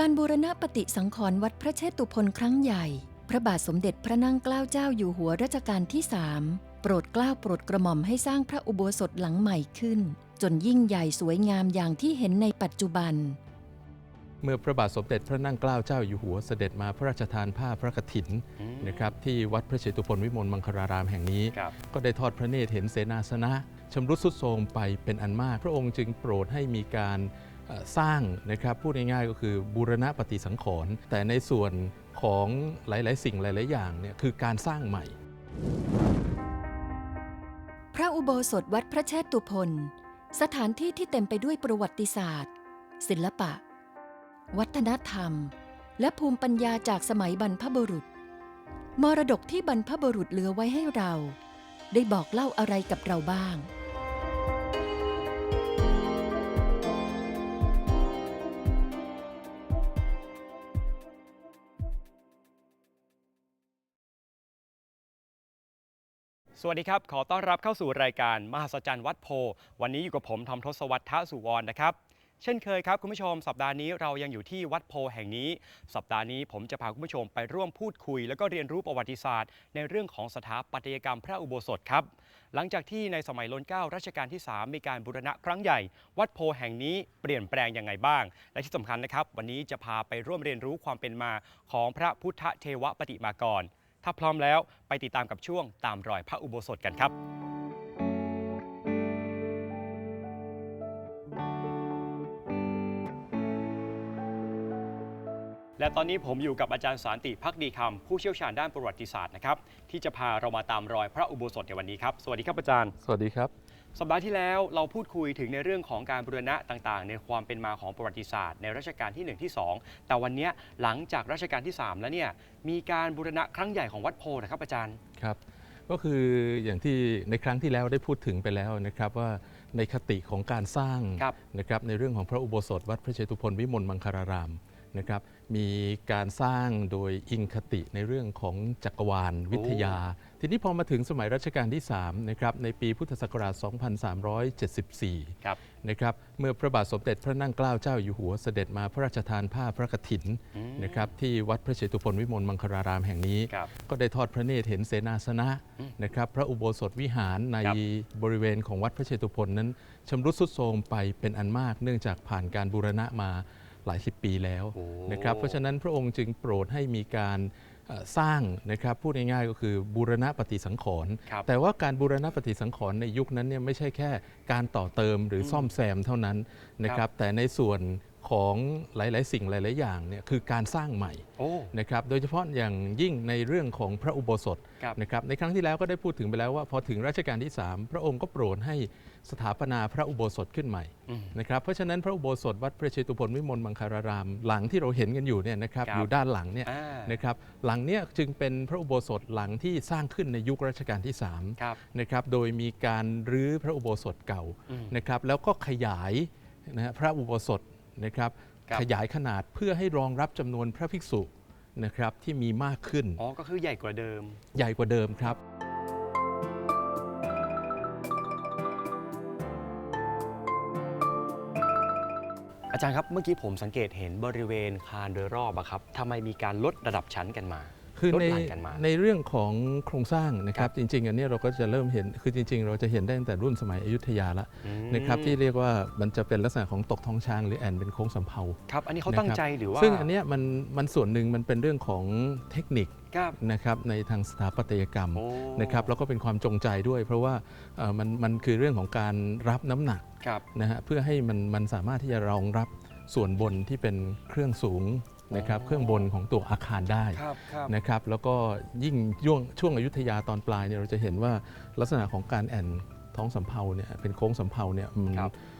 การบูรณะปฏิสังขรณ์วัดพระเชตุพนครั้งใหญ่ พระบาทสมเด็จพระนั่งเกล้าเจ้าอยู่หัวรัชกาลที่สามโปรดเกล้าโปรดกระหม่อมให้สร้างพระอุโบสถหลังใหม่ขึ้น จนยิ่งใหญ่สวยงามอย่างที่เห็นในปัจจุบัน เมื่อพระบาทสมเด็จพระนั่งเกล้าเจ้าอยู่หัวเสด็จมาพระราชทานผ้าพระกฐินอืมนะครับที่วัดพระเชตุพนวิมลมังคลารามแห่งนี้ ครับ ก็ได้ทอดพระเนตรเห็นเสนาสนะชำรุดทรุดโทรมไปเป็นอันมาก พระองค์จึงโปรดให้มีการเอ่อ สร้างนะครับพูดง่ายๆก็คือบูรณะปฏิสังขรณ์แต่ในส่วนของหลายๆ สิ่งหลาย ๆ อย่างเนี่ยคือการสร้างใหม่ พระอุโบสถวัดพระเชตุพนสถานที่ที่เต็มไปด้วยประวัติศาสตร์ ศิลปะ วัฒนธรรม และภูมิปัญญาจากสมัยบรรพบุรุษ มรดกที่บรรพบุรุษเหลือไว้ให้เรา ได้บอกเล่าอะไรกับเราบ้าง สวัสดีครับ ขอต้อนรับเข้าสู่รายการมหัศจรรย์วัดโพ วันนี้อยู่กับผมทอมทศวรรษทะสุวรรณนะครับ เช่นเคยครับคุณผู้ชม สัปดาห์นี้เรายังอยู่ที่วัดโพแห่งนี้ สัปดาห์นี้ผมจะพาคุณผู้ชมไปร่วมพูดคุย แล้วก็เรียนรู้ประวัติศาสตร์ ในเรื่องของสถาปัตยกรรมพระอุโบสถครับ หลังจากที่ในสมัยรัชกาลรัชกาลที่ 3 มีการบูรณะครั้งใหญ่ วัดโพแห่งนี้เปลี่ยนแปลงยังไงบ้าง และที่สำคัญนะครับ วันนี้จะพาไปร่วมเรียนรู้ความเป็นมาของพระพุทธเทวปฏิมากร ถ้าพร้อมแล้วไปติดตามกับช่วงตามรอยพระอุโบสถกันครับ และตอนนี้ผมอยู่กับอาจารย์สารติพักดีคำผู้เชี่ยวชาญด้านประวัติศาสตร์นะครับที่จะพาเรามาตามรอยพระอุโบสถในวันนี้ครับ สวัสดีครับอาจารย์ สวัสดีครับ สัปดาห์ที่แล้วเราพูดคุยถึงในเรื่องของการบูรณะต่างๆ ในความเป็นมาของประวัติศาสตร์ ในรัชกาลที่ 1 ที่ 2 แต่วันเนี้ยหลังจากรัชกาลที่ 3 แล้วเนี่ยมีการบูรณะครั้งใหญ่ของวัดโพธิ์นะครับอาจารย์ครับก็คืออย่างที่ในครั้งที่แล้วได้พูดถึงไปแล้วนะครับว่าในคติของการสร้างครับนะครับในเรื่องของพระอุโบสถวัดพระเชตุพนวิมลมังคลาราม นะครับมีการสร้างโดยอิงคติในเรื่องของจักรวาลวิทยา ทีนี้พอมาถึงสมัยรัชกาลที่3นะครับในปีพุทธศักราช 2374 ครับนะครับเมื่อพระบาทสมเด็จพระนั่งเกล้าเจ้าอยู่หัวเสด็จมาพระราชทานผ้าพระกฐินอืมนะครับที่วัดพระเชตุพนวิมลมังคลารามแห่งนี้ครับก็ได้ทอดพระเนตรเห็นเสนาสนะอืมนะครับพระอุโบสถวิหารในครับบริเวณของวัดพระเชตุพนนั้นชำรุดทรุดโทรมไปเป็นอันมาก เนื่องจากผ่านการบูรณะมา หลายสิบปีแล้วโอ้นะครับเพราะฉะนั้นพระองค์จึงโปรดให้มีการเอ่อสร้างนะครับพูดง่ายๆก็คือบูรณะปฏิสังขรณ์ครับแต่ว่าการบูรณะปฏิสังขรณ์ในยุคนั้นเนี่ยไม่ใช่แค่การต่อเติมหรือซ่อมแซมเท่านั้นนะครับแต่ในส่วน ของหลาย ๆ สิ่งหลาย ๆ อย่างเนี่ยคือการสร้างใหม่โอ้นะครับโดยเฉพาะอย่างยิ่งในเรื่องของพระอุโบสถครับนะครับในครั้งที่แล้วก็ได้พูดถึงไปแล้วว่าพอถึงรัชกาลที่ 3 พระองค์ก็โปรดให้สถาปนาพระอุโบสถขึ้นใหม่อืมนะครับเพราะฉะนั้นพระอุโบสถวัดพระเชตุพนวิมลมังคาราราม หลังที่เราเห็นกันอยู่เนี่ยนะครับครับอยู่ด้านหลังเนี่ยอ่านะครับหลังเนี้ยจึงเป็นพระอุโบสถหลังที่สร้างขึ้นในยุครัชกาลที่ครับ3นะครับโดยมีการรื้อพระอุโบสถเก่าอืมนะครับแล้วก็ขยายนะฮะพระอุโบสถ นะครับครับ ขยายขนาดเพื่อให้รองรับจำนวนพระภิกษุนะครับที่มีมากขึ้นอ๋อ ก็คือใหญ่กว่าเดิม ใหญ่กว่าเดิมครับ อาจารย์ครับ เมื่อกี้ผมสังเกตเห็นบริเวณคานโดยรอบอะครับทำไมมีการลดระดับชั้นกันมา คือลดในหลั่นกันมาในเรื่องของโครงสร้างนะครับจริง ๆ อันเนี้ยเราก็จะเริ่มเห็นคือจริง ๆ เราจะเห็นได้ตั้งแต่รุ่นสมัยอยุธยาละอืมนะครับที่เรียกว่ามันจะเป็นลักษณะของตกท้องช้างหรือแอนเป็นโค้งสำเภาครับอันนี้เขานะครับตั้งใจหรือว่าซึ่งอันเนี้ยมันมันส่วนหนึ่งมันเป็นเรื่องของเทคนิคครับนะครับในทางสถาปัตยกรรมโอ้นะครับแล้วก็เป็นความจงใจด้วย เพราะว่าเอ่อมันมันคือเรื่องของการรับน้ำหนักครับนะฮะเพื่อให้มันมันสามารถที่จะรองรับส่วนบนที่เป็นเครื่องสูง นะครับอ๋อเครื่องบนของตัวอาคารได้ครับครับนะครับแล้วก็ยิ่งช่วงช่วงอยุธยาตอนปลายเนี่ยเราจะเห็นว่าลักษณะของการแอนท้องสำเภาเนี่ยเป็นโค้งสำเภาเนี่ยมันครับเอ่อ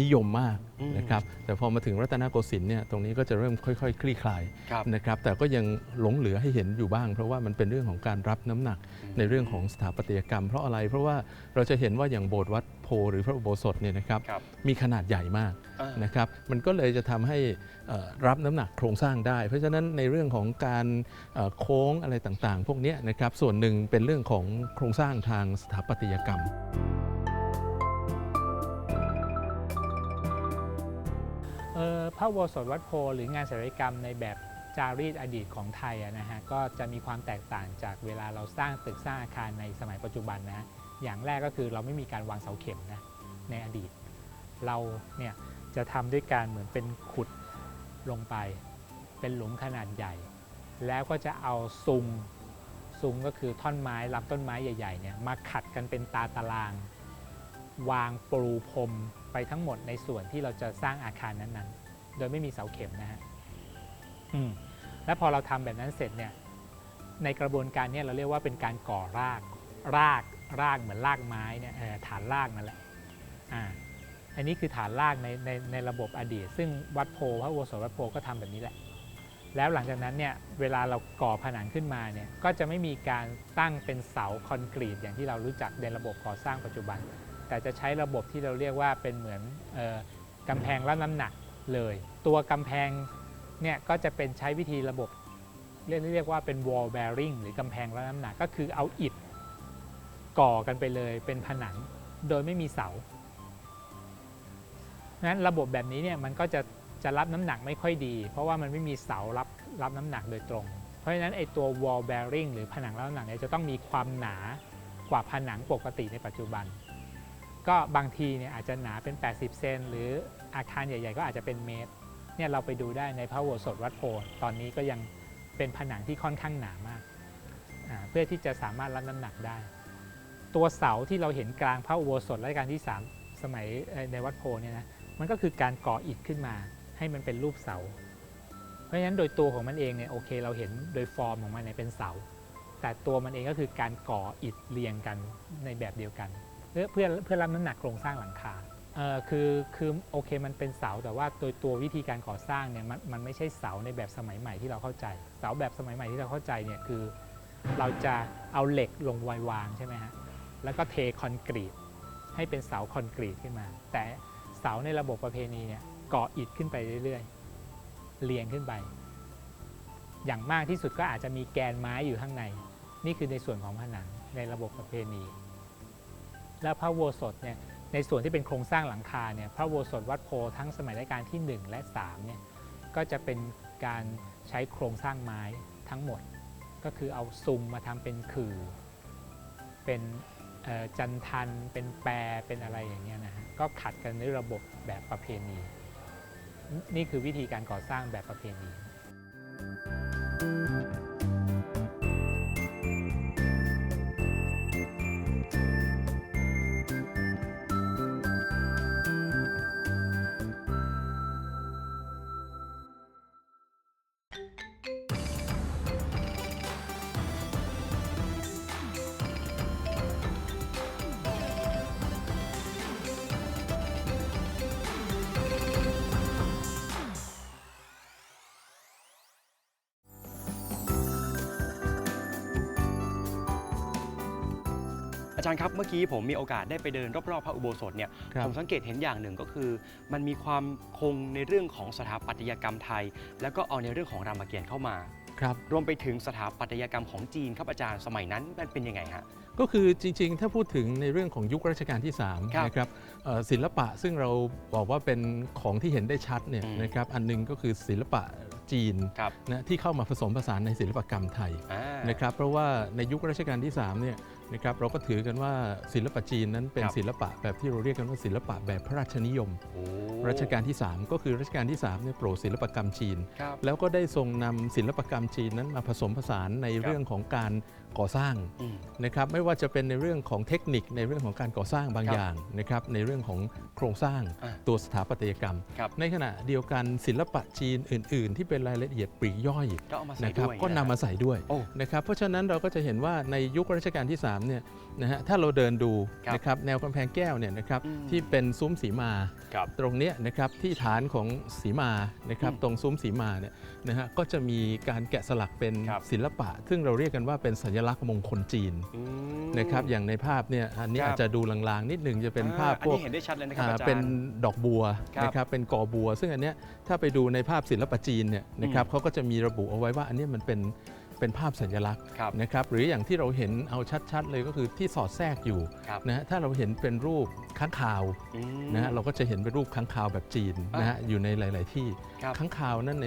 นิยมมากอืมนะครับแต่พอมาถึงรัตนโกสินทร์เนี่ยตรงนี้ก็จะเริ่มค่อยๆคลี่คลายครับนะครับแต่ก็ยังหลงเหลือให้เห็นอยู่บ้าง เพราะว่ามันเป็นเรื่องของการรับน้ำหนักในเรื่องของสถาปัตยกรรม เพราะอะไรเพราะว่าเราจะเห็นว่าอย่างโบสถ์วัดโพหรือพระอุโบสถเนี่ยนะครับครับมีขนาดใหญ่มากอ่านะครับมันก็เลยจะทำให้เอ่อรับน้ำหนักโครงสร้างได้ เพราะฉะนั้นในเรื่องของการเอ่อโค้งอะไรต่างๆ พวกเนี้ยนะครับส่วนหนึ่งเป็นเรื่องของโครงสร้างทางสถาปัตยกรรม พระโบสถวัดโพหรืองานศิลปกรรมในแบบจารีตอดีตของไทยนะฮะก็จะมีความแตกต่างจากเวลาเราสร้างตึกสร้างอาคารในสมัยปัจจุบันนะฮะอย่างแรกก็คือเราไม่มีการวางเสาเข็มนะในอดีต เราเนี่ยจะทำด้วยการเหมือนเป็นขุดลงไป เป็นหลุมขนาดใหญ่ แล้วก็จะเอาซุงซุงก็คือท่อนไม้ลำต้นไม้ใหญ่ๆเนี่ยมาขัดกันเป็นตาตาราง วางปรูพรมไปทั้งหมดในส่วนที่เราจะสร้างอาคารนั้นๆ โดยไม่มีเสาเข็มนะฮะแล้วพอเราทำแบบนั้นเสร็จเนี่ยในกระบวนการเนี้เราเรียกว่าเป็นการก่อรากรากรากเหมือนรากไม้เนี่ยฐานรากนั่นแหละอ่าอันนี้คือฐานรากในในในระบบอดีต ซึ่งวัดโพพระอุโบสถวัดโพก็ทำแบบนี้แหละ แล้วหลังจากนั้นเนี่ยเวลาเราก่อผนังขึ้นมาเนี่ยก็จะไม่มีการตั้งเป็นเสาคอนกรีตอย่างที่เรารู้จักในระบบก่อสร้างปัจจุบัน แต่จะใช้ระบบที่เราเรียกว่าเป็นเหมือนออกำแพงรับน้ำหนัก เลย ตัวกำแพงเนี่ยก็จะเป็นใช้วิธีระบบเรียกเรียกว่าเป็น wall bearing หรือกำแพงรับน้ำหนักก็คือเอาอิฐก่อกันไปเลยเป็นผนังโดยไม่มีเสางั้นระบบแบบนี้เนี่ยมันก็จะจะรับน้ำหนักไม่ค่อยดี เพราะว่ามันไม่มีเสารับรับน้ำหนักโดยตรง เพราะฉะนั้นไอตัว wall bearing หรือผนังรับน้ำหนักเนี่ยจะต้องมีความหนากว่าผนังปกติในปัจจุบัน ก็บางทีเนี่ยอาจจะหนาเป็น 80 เซนหรือ อาคารใหญ่ ๆ ก็อาจจะเป็นเมตรเนี่ยเราไปดูได้ในพระโบสถวัดโพตอนนี้ก็ยังเป็นผนังที่ค่อนข้างหนามาก เพื่อที่จะสามารถรับน้ำหนักได้ ตัวเสาที่เราเห็นกลางพระโบสถรัชกาลที่ 3 สมัยในวัดโพเนี่ยนะมันก็คือการก่ออิฐขึ้นมาให้มันเป็นรูปเสา เพราะฉะนั้นโดยตัวของมันเองเนี่ยโอเคเราเห็นโดยฟอร์มของมันเนี่ยเป็นเสา แต่ตัวมันเองก็คือการก่ออิฐเรียงกันในแบบเดียวกัน เพื่อเพื่อเพื่อรับน้ำหนักโครงสร้างหลังคา เอ่อคือคือโอเคมันเป็นเสาแต่ว่าโดยตัววิธีการก่อสร้างเนี่ยมันมันไม่ใช่เสาในแบบสมัยใหม่ที่เราเข้าใจ เสาแบบสมัยใหม่ที่เราเข้าใจเนี่ยคือ เราจะเอาเหล็กลงไว้วางใช่ไหมฮะแล้วก็เทคอนกรีตให้เป็นเสาคอนกรีตขึ้นมา แต่เสาในระบบประเพณีเนี่ยก่ออิฐขึ้นไปเรื่อยๆเรียงขึ้นไป อย่างมากที่สุดก็อาจจะมีแกนไม้อยู่ข้างใน นี่คือในส่วนของผนังในระบบประเพณี แล้วพระโบสถเนี่ย ในส่วนที่เป็นโครงสร้างหลังคาเนี่ยพระโบสถวัดโพธิ์ทั้งสมัยรัชกาลที่ 1 และ3เนี่ยก็จะเป็นการใช้โครงสร้างไม้ทั้งหมด ก็คือเอาซุงมาทำเป็นขื่อ เป็นจันทัน เป็นแปรเป็นอะไรอย่างเงี้ยนะฮะก็ขัดกันในระบบแบบประเพณี นี่คือวิธีการก่อสร้างแบบประเพณีอา จารย์ครับเมื่อกี้ผมมีโอกาสได้ไปเดินรอบๆพระอุโบสถเนี่ยครับ ผมสังเกตเห็นอย่างหนึ่งก็คือ มันมีความคงในเรื่องของสถาปัตยกรรมไทย แล้วก็เอาในเรื่องของรามเกียรติ์เข้ามา ครับ รวมไปถึงสถาปัตยกรรมของจีนครับอาจารย์สมัยนั้นมันเป็นยังไงฮะ ก็คือจริงๆ ถ้าพูดถึงในเรื่องของยุครัชกาลที่ครับ3นะครับเอ่อศิลปะซึ่งเราบอกว่าเป็นของที่เห็นได้ชัดเนี่ยอืม นะครับอันหนึงก็คือศิลปะจีนครับนะที่เข้ามาผสมผสานในศิลปกรรมไทยอ่านะครับเพราะว่าในยุครัชกาลที่3เนี่ย นะครับเราก็ถือกันว่าศิลปะจีนนั้นเป็นครับ ศิลปะแบบที่เราเรียกกันว่าศิลปะแบบพระราชนิยม โอ้รัชกาลที่ 3 ก็คือรัชกาลที่3เนี่ยโปรดศิลปกรรมจีน ครับ แล้วก็ได้ทรงนำศิลปกรรมจีนนั้นมาผสมผสานในครับเรื่องของการ ก่อสร้างอืมนะครับไม่ว่าจะเป็นในเรื่องของเทคนิคในเรื่องของการก่อสร้างบางครับอย่างนะครับในเรื่องของโครงสร้างอ่าตัวสถาปัตยกรรมครับในขณะเดียวกันศิลปะจีนอื่น ๆ ที่เป็นรายละเอียดปลีกย่อยก็เอามาใส่นะครับด้วยก็นำมาะใส่ด้วยโอ้นะครับเพราะฉะนั้นเราก็จะเห็นว่าในยุครัชกาลที่3เนี่ยนะฮะถ้าเราเดินดูครับนะครับแนวกำแพงแก้วเนี่ยนะครับอืมที่เป็นซุ้มสีมาครับตรงเนี้ยนะครับที่ฐานของสีมานะครับอืมตรงซุ้มสีมาเนี่ยนะฮะก็จะมีการแกะสลักเป็นครับศิลปะ ซึ่งเราเรียกกันว่าเป็นสัญลักษณ์มงคลจีนอืมนะครับอย่างในภาพเนี่ยอันนี้ครับอาจจะดูลางๆ นิดหนึ่งจะเป็นภาพอ่พวกอันนี้เห็นได้ชัดเลยนะครับอ่าอาจารย์ เป็นดอกบัวครับนะครับเป็นกอบัว ซึ่งอันเนี้ยถ้าไปดูในภาพศิลปะจีนเนี่ยนะครับอืมเขาก็จะมีระบุเอาไว้ว่าอันเนี้ยมันเป็นเป็นภาพสัญลักษณ์ครับนะครับหรืออย่างที่เราเห็นเอาชัดๆเลยก็คือที่สอดแทรกอยู่ครับ นะฮะถ้าเราเห็นเป็นรูปค้างคาวอืม นะฮะเราก็จะเห็นเป็นรูปค้างคาวแบบจีนนะฮะอยู่ในหลาย ๆ ที่ครับ ค้างคาวนั่นใน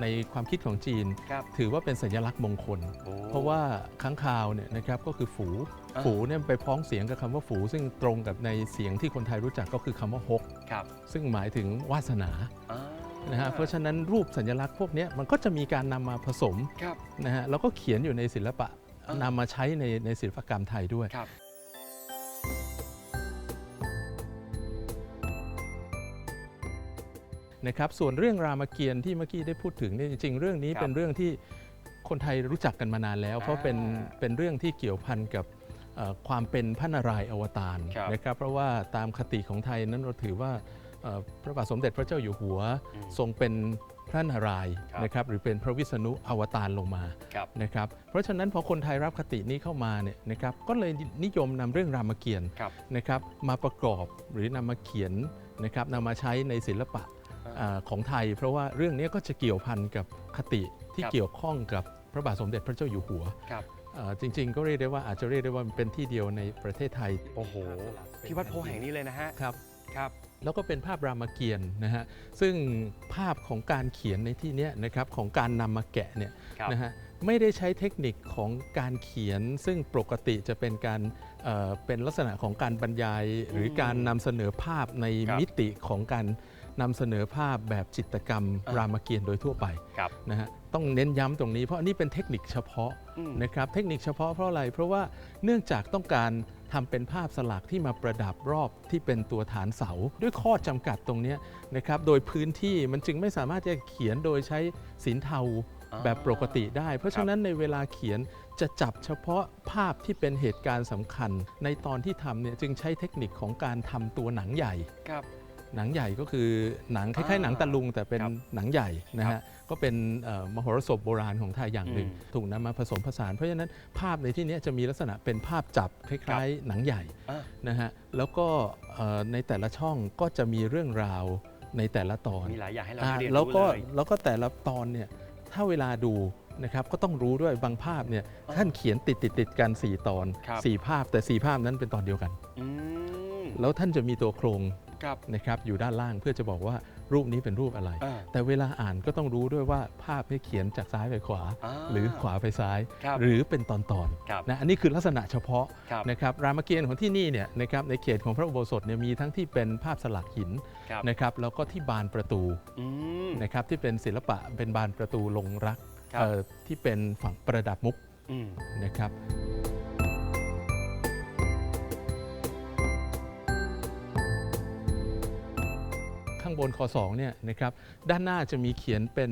ในความคิดของจีน ครับ ถือว่าเป็นสัญลักษณ์มงคล โอ้ เพราะว่าค้างคาวเนี่ยนะครับก็คือฝู อ่า ฝูเนี่ยไปพ้องเสียงกับคำว่าฝู ซึ่งตรงกับในเสียงที่คนไทยรู้จักก็คือคำว่าฮก ครับซึ่งหมายถึงวาสนาอ่านะฮะเพราะฉะนั้นรูปสัญลักษณ์พวกเนี้ยมันก็จะมีการนำมาผสมครับ นะฮะแล้วก็เขียนอยู่ในศิลปะอ่านำมาใช้ในในศิลปกรรมไทยด้วย ครับ นะครับส่วนเรื่องรามเกียรติ์ที่เมื่อกี้ได้พูดถึงเนี่ยจริงๆ เรื่องนี้ครับเป็นเรื่องที่คนไทยรู้จักกันมานานแล้ว เพราะเป็นอ่าเป็นเรื่องที่เกี่ยวพันกับเอ่อความเป็นพระนารายณ์อวตารครับนะครับเพราะว่าตามคติของไทยนั้นเราถือว่าเอ่อพระบาทสมเด็จพระเจ้าอยู่หัว อืมทรงเป็นพระนารายณ์ครับ นะครับหรือเป็นพระวิษณุอวตารลงมา ครับ นะครับเพราะฉะนั้นพอคนไทยรับคตินี้เข้ามาเนี่ยนะครับก็เลยนิยมนำเรื่องรามเกียรติ์ครับนะครับมาประกอบหรือนำมาเขียนนะครับนำมาใช้ในศิลปะอ่าอา ของไทย เพราะว่าเรื่องนี้ก็จะเกี่ยวพันกับคติที่ครับเกี่ยวข้องกับพระบาทสมเด็จพระเจ้าอยู่หัวครับอ่าจริง ๆ ก็เรียกได้ว่าอาจจะเรียกได้ว่าเป็นที่เดียวในประเทศไทยโอ้โหที่วัดโพแห่งนี้เลยนะฮะครับครับแล้วก็เป็นภาพรามเกียรติ์นะฮะซึ่งภาพของการเขียนในที่เนี้ยนะครับของการนำมาแกะเนี่ยครับนะฮะไม่ได้ใช้เทคนิคของการเขียน ซึ่งปกติจะเป็นการเอ่อเป็นลักษณะของการบรรยาย หรือการนำเสนอภาพในครับมิติของการ นำเสนอภาพแบบจิตรกรรมอ่ารามเกียรติ์โดยทั่วไปครับนะฮะต้องเน้นย้ำตรงนี้เพราะอันนี้เป็นเทคนิคเฉพาะอืม นะครับเทคนิคเฉพาะเพราะอะไร เพราะว่าเนื่องจากต้องการทำเป็นภาพสลักที่มาประดับรอบที่เป็นตัวฐานเสา ด้วยข้อจำกัดตรงเนี้ยนะครับโดยพื้นที่มันจึงไม่สามารถจะเขียนโดยใช้สินเทา แบบปกติได้ เพราะฉะนั้นในเวลาเขียนจะจับเฉพาะภาพที่เป็นเหตุการณ์สำคัญ ในตอนที่ทำเนี่ยจึงใช้เทคนิคของการทำตัวหนังใหญ่ครับ หนังใหญ่ก็คือหนังคล้ายๆอ่าหนังตะลุงแต่เป็นครับหนังใหญ่นะครัฮะบก็เป็นเอ่อมโหรสพโบราณของไทยอย่างหนึ่งอืมถูกนำมาผสมผสานเพราะฉะนั้นภาพในที่เนี้ยจะมีลักษณะเป็นภาพจับคล้ายๆ หนังใหญ่อ่านะฮะแล้วก็เอ่อในแต่ละช่องก็จะมีเรื่องราวในแต่ละตอนมีหลายอย่างให้เราอ่าได้เรียนแล้วรู้ก็เลยแล้วก็แต่ละตอนเนี่ยถ้าเวลาดูนะครับก็ต้องรู้ด้วยบางภาพเนี่ยอ่าท่านเขียนติดติดติดกัน 4 ตอนครับ4ภาพแต่ 4 ภาพนั้นเป็นตอนเดียวกันอืมแล้วท่านจะมีตัวโครง ครับนะครับอยู่ด้านล่างเพื่อจะบอกว่ารูปนี้เป็นรูปอะไร อ่าแต่เวลาอ่านก็ต้องรู้ด้วยว่าภาพให้เขียนจากซ้ายไปขวา อ่าหรือขวาไปซ้าย ครับหรือเป็นตอนครับๆนะอันนี้คือลักษณะเฉพาะครับนะครับรามเกียรติ์ของที่นี่เนี่ยนะครับในเขตของพระอุโบสถเนี่ยมีทั้งที่เป็นภาพสลักหินครับ นะครับแล้วก็ที่บานประตู อืม นะครับที่เป็นศิลปะเป็นบานประตูลงรักครับ เอ่อที่เป็นฝั่งประดับมุกอืม นะครับ ข้างบนคอสองเนี่ยนะครับด้านหน้าจะมีเขียนเป็น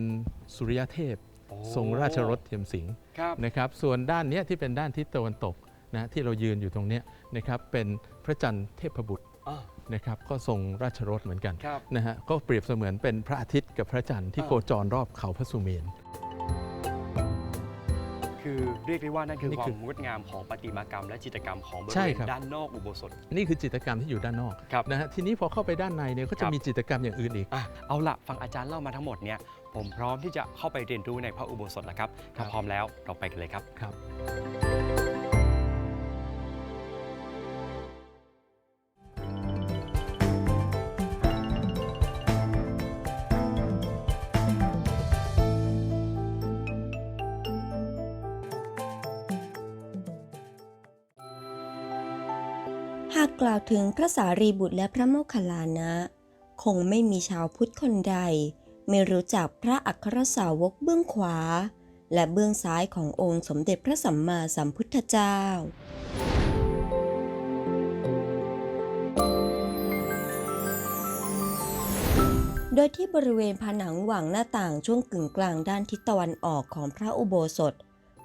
สุริยเทพโอ้ทรงราชรถเทียมสิงห์ครับ นะครับส่วนด้านเนี้ยที่เป็นด้านทิศตะวันตกนะที่เรายืนอยู่ตรงเนี้ยนะครับเป็นพระจันทร์เทพบุตรอ่า นะครับก็ทรงราชรถเหมือนกันครับ นะฮะก็เปรียบเสมือนเป็นพระอาทิตย์กับพระจันทร์ที่อ่าโคจรรอบเขาพระสุเมนคือ เรียกได้ว่านั่นคือนี่ควาคืมองดงามของประติมากรรม และจิตรกรรมของบริใช่เวณครับ ด้านนอกอุโบสถ นี่คือจิตรกรรมที่อยู่ด้านนอกครับนะฮะทีนี้พอเข้าไปด้านในเนี่ยก็คจะรับมีจิตรกรรมอย่างอื่นอีก อะเอาละฟังอาจารย์เล่ามาทั้งหมดเนี่ยผมพร้อมที่จะเข้าไปเรียนรู้ในพระอุโบสถแล้วครับครัถ้าบพร้อมแล้วเราไปกันเลยครับ ครับ หากกล่าวถึงพระสารีบุตรและพระโมคคัลลานะ คงไม่มีชาวพุทธคนใด ไม่รู้จักพระอัครสาวกเบื้องขวา และเบื้องซ้ายขององค์สมเด็จพระสัมมาสัมพุทธเจ้าโดยที่บริเวณผนังหว่างหน้าต่างช่วงกึ่งกลางด้านทิศตะวันออกของพระอุโบสถ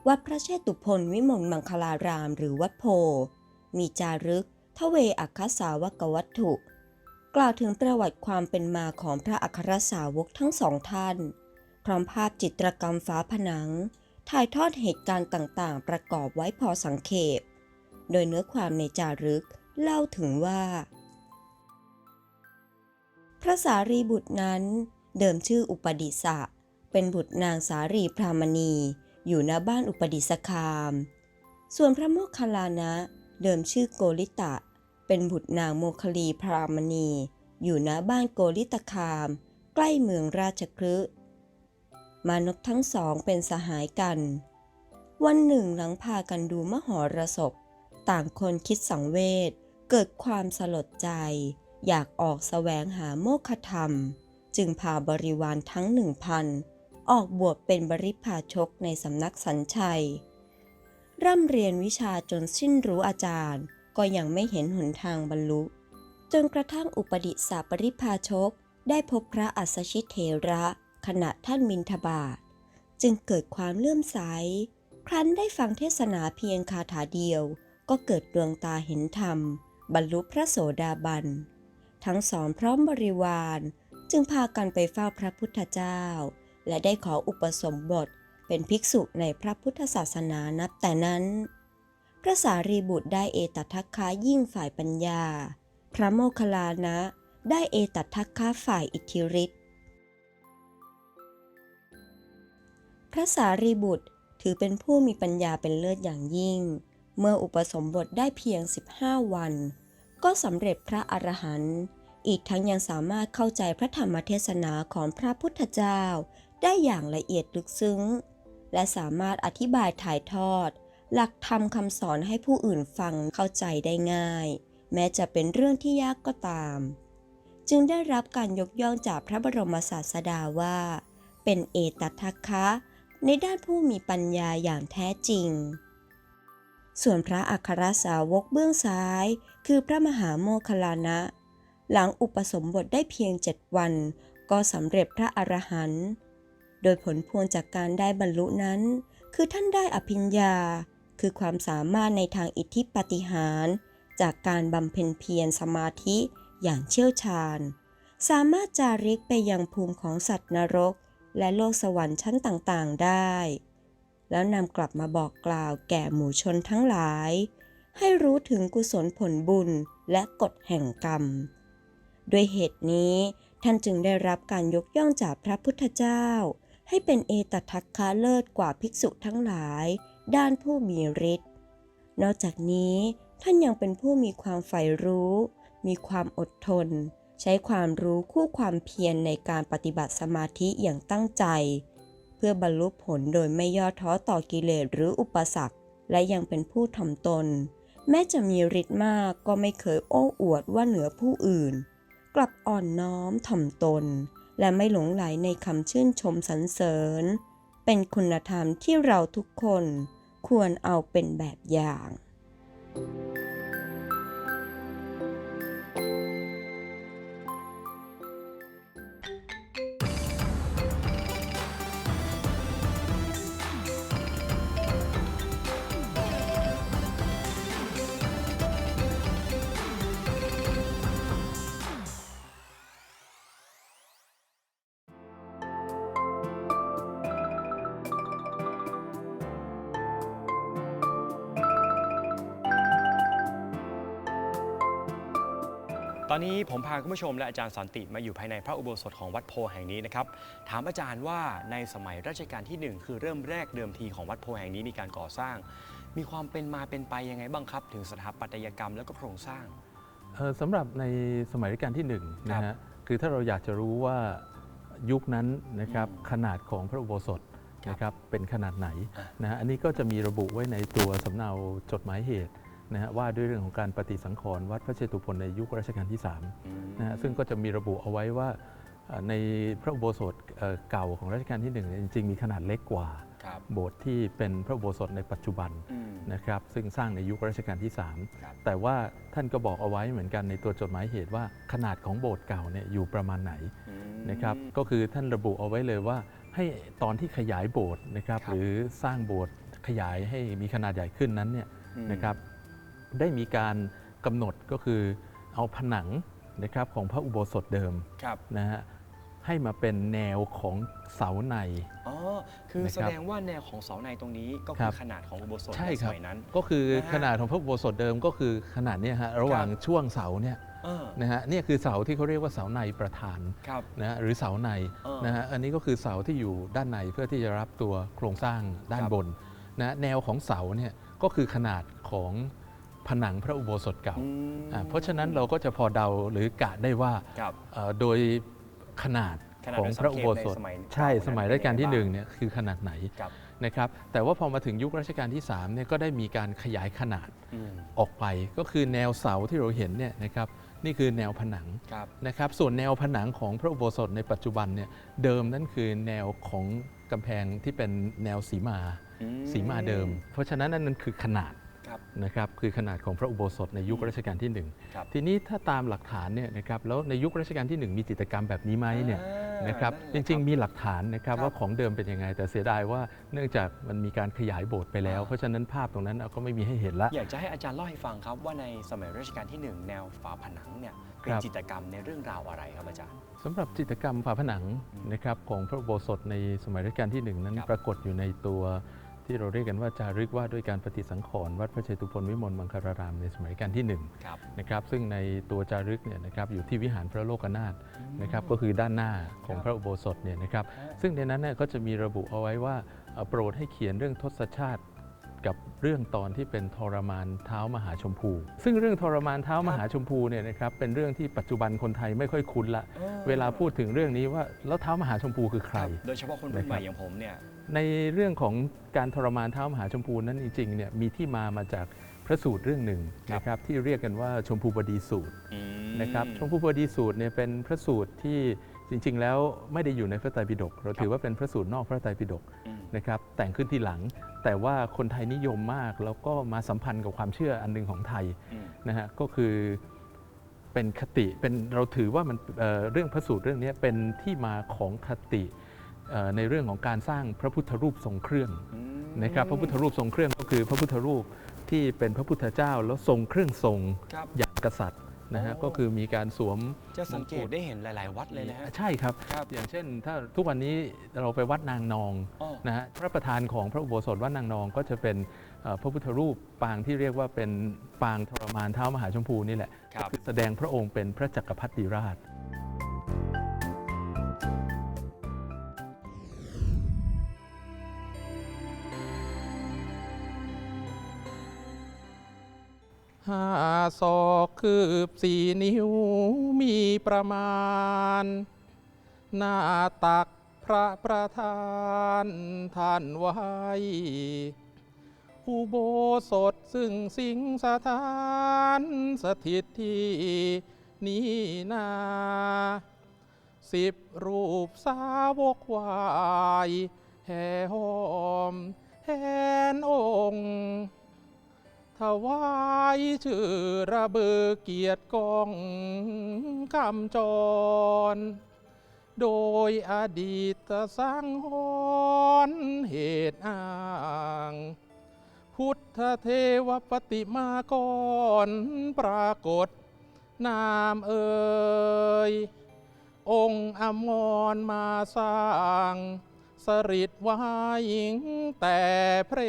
วัดพระเชตุพนวิมลมังคลารามหรือวัดโพ มีจารึก ทเวอัคคสาวกวัตถุ กล่าวถึงประวัติความเป็นมาของพระอัครสาวกทั้งสองท่าน พร้อมภาพจิตรกรรมฝาผนัง ถ่ายทอดเหตุการณ์ต่างๆ ประกอบไว้พอสังเขป โดยเนื้อความในจารึกเล่าถึงว่า พระสารีบุตรนั้น เดิมชื่ออุปดิสะ เป็นบุตรนางสารีพรามณี อยู่ณบ้านอุปดิษคาม ส่วนพระโมคคัลลานะ เดิมชื่อโกริตะ เป็นบุตรนางโมคลีพรามณี อยู่ณบ้านโกริตคาม ใกล้เมืองราชคฤห์มานพทั้งสองเป็นสหายกัน วันหนึ่งหลังพากันดูมหรสพ ต่างคนคิดสังเวชเกิดความสลดใจ อยากออกแสวงหาโมฆะธรรม จึงพาบริวารทั้งหนึ่งพันออกบวชเป็นบริพาชกในสำนักสัญชัย ร่ำเรียนวิชาจนสิ้นรู้อาจารย์ ก็ยังไม่เห็นหนทางบรรลุ จนกระทั่งอุปดิสาปริพาชก ได้พบพระอัสชิเถระ ขณะท่านมินทบาท จึงเกิดความเลื่อมใส ครั้นได้ฟังเทศนาเพียงคาถาเดียว ก็เกิดดวงตาเห็นธรรม บรรลุพระโสดาบัน ทั้งสองพร้อมบริวาร จึงพากันไปเฝ้าพระพุทธเจ้า และได้ขออุปสมบท เป็นภิกษุในพระพุทธศาสนานับแต่นั้น พระสารีบุตรได้เอตทัคคะยิ่งฝ่ายปัญญา พระโมคคัลลานะได้เอตทัคคะฝ่ายอิทธิฤทธิ์ พระสารีบุตรถือเป็นผู้มีปัญญาเป็นเลิศอย่างยิ่ง เมื่ออุปสมบทได้เพียง 15 วัน ก็สำเร็จพระอรหันต์ อีกทั้งยังสามารถเข้าใจพระธรรมเทศนาของพระพุทธเจ้าได้อย่างละเอียดลึกซึ้ง และสามารถอธิบายถ่ายทอด หลักธรรมคำสอนให้ผู้อื่นฟังเข้าใจได้ง่าย แม้จะเป็นเรื่องที่ยากก็ตาม จึงได้รับการยกย่องจากพระบรมศาสดาว่า เป็นเอตทัคคะในด้านผู้มีปัญญาอย่างแท้จริง ส่วนพระอัครสาวกเบื้องซ้าย คือพระมหาโมคคลลานะ หลังอุปสมบทได้เพียงเจ็ดวัน ก็สำเร็จพระอรหันต์ โดยผลพวงจากการได้บรรลุนั้น คือท่านได้อภิญญา คือความสามารถในทางอิทธิปฏิหาร จากการบำเพ็ญเพียรสมาธิอย่างเชี่ยวชาญ สามารถจาริกไปยังภูมิของสัตว์นรก และโลกสวรรค์ชั้นต่างๆได้ แล้วนำกลับมาบอกกล่าวแก่หมู่ชนทั้งหลาย ให้รู้ถึงกุศลผลบุญและกฎแห่งกรรม ด้วยเหตุนี้ท่านจึงได้รับการยกย่องจากพระพุทธเจ้า ให้เป็นเอตทัคคะเลิศกว่าภิกษุทั้งหลาย ด้านผู้มีฤทธิ์นอกจากนี้ท่านยังเป็นผู้มีความใฝ่รู้ มีความอดทน ใช้ความรู้คู่ความเพียรในการปฏิบัติสมาธิอย่างตั้งใจ เพื่อบรรลุผลโดยไม่ย่อท้อต่อกิเลสหรืออุปสรรค และยังเป็นผู้ถ่อมตน แม้จะมีฤทธิ์มากก็ไม่เคยโอ้อวดว่าเหนือผู้อื่น กลับอ่อนน้อมถ่อมตน และไม่หลงไหลในคำชื่นชมสรรเสริญ เป็นคุณธรรมที่เราทุกคนควรเอาเป็นแบบอย่าง ตอนนี้ผมพาคุณผู้ชมและอาจารย์สันติมาอยู่ภายในพระอุโบสถของวัดโพแห่งนี้นะครับ ถามอาจารย์ว่าในสมัยรัชกาลที่หนึ่งคือเริ่มแรกเดิมทีของวัดโพแห่งนี้มีการก่อสร้าง มีความเป็นมาเป็นไปยังไงบ้างครับ ถึงสถาปัตยกรรมแล้วก็โครงสร้างสำหรับในสมัยรัชกาลที่1นะฮะคือถ้าเราอยากจะรู้ว่ายุคนั้นนะครับขนาดของพระอุโบสถนะครับเป็นขนาดไหนนะฮะอันนี้ก็จะมีระบุไว้ในตัวสำเนาจดหมายเหตุ นะฮะว่าด้วยเรื่องของการปฏิสังขรณ์วัดพระเชตุพนในยุครัชกาลที่3อืมนะฮะซึ่งก็จะมีระบุเอาไว้ว่าเอ่อในพระอุโบสถเอ่อเก่าของรัชกาลที่1เนี่ยจริงๆมีขนาดเล็กกว่าครับโบสถ์ที่เป็นพระอุโบสถในปัจจุบันอืมนะครับซึ่งสร้างในยุครัชกาลที่ครับ3แต่ว่าท่านก็บอกเอาไว้เหมือนกันในตัวจดหมายเหตุว่าขนาดของโบสถ์เก่าเนี่ยอยู่ประมาณไหนอืมนะครับก็คือท่านระบุเอาไว้เลยว่า ให้ตอนที่ขยายโบสถ์นะครับครับหรือสร้างโบสถ์ขยายให้มีขนาดใหญ่ขึ้นนั้นเนี่ยอืมนะครับ ได้มีการกำหนดก็คือเอาผนังนะครับของพระอุโบสถเดิมครับนะฮะให้มาเป็นแนวของเสาใน อ๋อ คือนะครับแสดงว่าแนวของเสาในตรงนี้ก็คคืรัอบขนาดของอุโบสถใช่ในคสรับมัยนั้น ก็คือนะฮะขนาดของพระอุโบสถเดิมก็คือขนาดเนี้ยฮะระหว่างช่วงเสาเนี่ยเออนะฮะเนี่ยคือเสาที่เขาเรียกว่าเสาในประธานครับนะฮะหรือเสาในเออนะฮะอันนี้ก็คือเสาที่อยู่ด้านในเพื่อที่จะรับตัวโครงสร้างด้านครับบนนะแนวของเสาเนี่ยก็คือขนาดของ ผนังพระอุโบสถเก่าอืมอ่าเพราะฉะนั้นเราก็จะพอเดาหรือกะได้ว่าครับเอ่อโดยขนาดขนาดของโดยพระอุโบสถสังเกตในสมัยใช่เก่าสมัยนั้นรัชกาลที่เป็นหยังไงนึ่งเนี่ยคือขนาดไหนครับ นะครับแต่ว่าพอมาถึงยุครัชกาลที่3เนี่ยก็ได้มีการขยายขนาดอืมออกไป ก็คือแนวเสาที่เราเห็นเนี่ยนะครับนี่คือแนวผนังครับ นะครับส่วนแนวผนังของพระอุโบสถในปัจจุบันเนี่ยเดิมนั่นคือแนวของกำแพงที่เป็นแนวสีมา อืสีมาเดิม เพราะฉะนั้นนั่นคือขนาดครับ นะครับคือขนาดของพระอุโบสถในยุครัชกาลที่หนึ่งครับทีนี้ถ้าตามหลักฐานเนี่ยนะครับแล้วในยุครัชกาลที่หนึ่งมีจิตรกรรมแบบนี้ไหมเนี่ยอ่านะครับนั่จนแหละริงๆ มีหลักฐานนะครับครับว่าของเดิมเป็นยังไง แต่เสียดายว่าเนื่องจากมันมีการขยายโบสถ์ไปแล้วอ่าเพราะฉะนั้นภาพตรงนั้นเราก็ไม่มีให้เห็นละอยากจะให้อาจารย์เล่าให้ฟังครับว่าในสมัยรัชกาลที่หนึ่งแนวฝาผนังเนี่ยเป็นครับจิตรกรรมในเรื่องราวอะไรครับอาจารย์สำหรับจิตรกรรมฝาผนังนะครับของพระอุโบสถในสมัยรัชกาลที่หนึ่งนั้นครับปรากฏอยู่ในตัว ที่เราเรียกกันว่าจารึกว่าด้วยการปฏิสังขรณ์วัดพระเชตุพนวิมลมังคารารามในสมัยรัชกาลที่หนึ่งครับนะครับซึ่งในตัวจารึกเนี่ยนะครับอยู่ที่วิหารพระโลกนาถนะครับก็คือด้านหน้าของพระอุโบสถเนี่ยนะครับซึ่งในนั้นเนี่ยก็จะมีระบุเอาไว้ว่าเอ่อโปรดให้เขียนเรื่องทศชาติกับเรื่องตอนที่เป็นทรมานเท้ามหาชมพู ซึ่งเรื่องทรมานเท้ามหาชมพูเนี่ยนะครับเป็นเรื่องที่ปัจจุบันคนไทยไม่ค่อยคุ้นละ เวลาพูดถึงเรื่องนี้ว่าแล้วเท้ามหาชมพูคือใคร โดยเฉพาะคนรุ่นใหม่อย่างผมเนี่ย ในเรื่องของการทรมานเท้ามหาชมพูนั้นจริงๆเนี่ยมีที่มามาจากพระสูตรเรื่องหนึ่งครับนะครับที่เรียกกันว่าชมพูบดีสูตรอืมนะครับชมพูบดีสูตรเนี่ยเป็นพระสูตรที่จริง ๆ แล้วไม่ได้อยู่ในพระไตรปิฎกเราถือว่าเป็นพระสูตรนอกพระไตรปิฎกอืมนะครับแต่งขึ้นทีหลัง แต่ว่าคนไทยนิยมมากแล้วก็มาสัมพันธ์กับความเชื่ออันหนึงของไทยอืมนะฮะก็คือเป็นคติเป็นเราถือว่ามันเอ่อเรื่องพระสูตรเรื่องนี้เป็นที่มาของคติเอ่อ ในเรื่องของการสร้างพระพุทธรูปทรงเครื่องอืมนะครับพระพุทธรูปทรงเครื่องก็คือพระพุทธรูปที่เป็นพระพุทธเจ้าแล้วทรงเครื่องทรงครับอย่างกษัตริย์นะฮะโอ้ก็คือมีการสวมจะสังเกตได้เห็นหลาย ๆ วัดเลยนะฮะใช่ครับครับอย่างเช่น ถ้าทุกวันนี้เราไปวัดนางนองอ้อนะฮะพระประธานของพระอุโบสถวัดนางนองก็จะเป็นเอ่อพระพุทธรูปปางที่เรียกว่าเป็นปางทรมานเท้ามหาชมพูนี่แหละครับคือแสดงพระองค์เป็นพระจักรพรรดิราช ห้าศอกคืบสี่นิ้วมีประมาณ หน้าตักพระประธานท่านไว้อุโบสถซึ่งสิงสถานสถิตที่นี่นาสิบรูปสาวกวาย แห่หอมแหนองค์ ถวายชื่อระเบือเกียรติกองคำจร โดยอดีตสังหรณ์เหตุอ้าง พุทธเทวปฏิมากรปรากฏนามเอ่ยองค์อมรมาสร้างสริตไว้แต่เพล